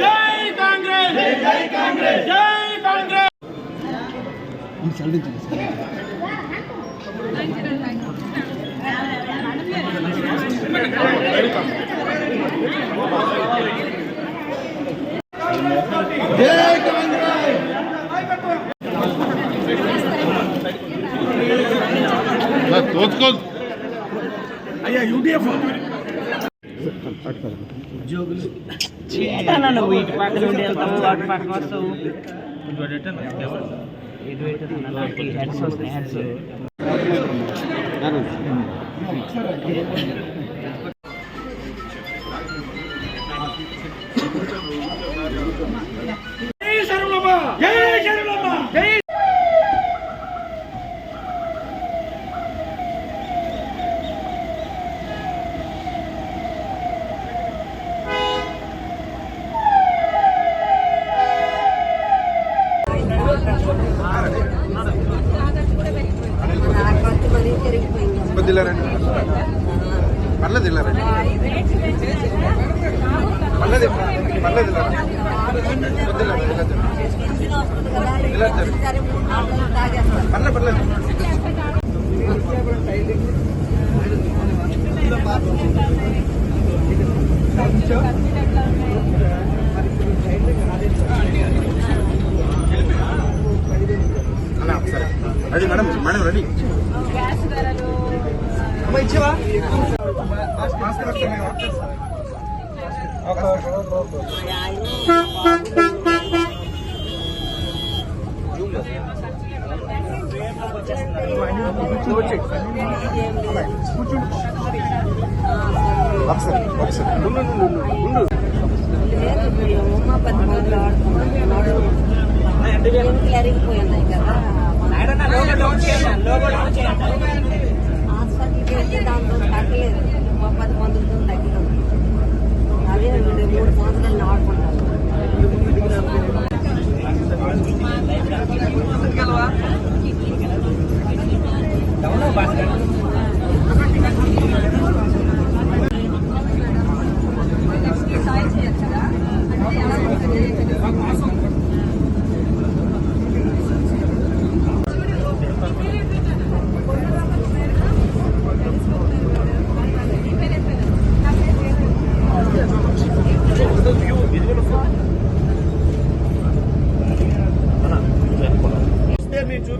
జై కాంగ్రెస్. జై కాంగ్రెస్ జై కాంగ్రెస్ ఏదన్నా నువ్వు ఇటు పక్కన ఉండి వెళ్తావు అటు పక్కన వస్తావు. హెడ్స్ వస్తున్నాయి హెడ్స్ కొద్దిగా రండి పర్లేదు ఇలా రండి పర్లేదు పర్లేదు ఇలా రండి. కొద్దిగా రండి, ఇలా జరగండి. ఇలా జరగండి. పర్లేదు పర్లేదు రెడీ మేడం మేడం రెడీ అమ్మ ఇచ్చేవా? ఒకసారి ఒకసారి ఉండు ఉండు ఉండు ఉండు జరిగిపోయినాయి కదా. హాస్పిటల్కి వెళ్తే దాంతో తగ్గలేదు పది మందులతో తగ్గలేదు అదే మూడు సంవత్సరాలు ఆడుకుంటాను ఇస్తే మేము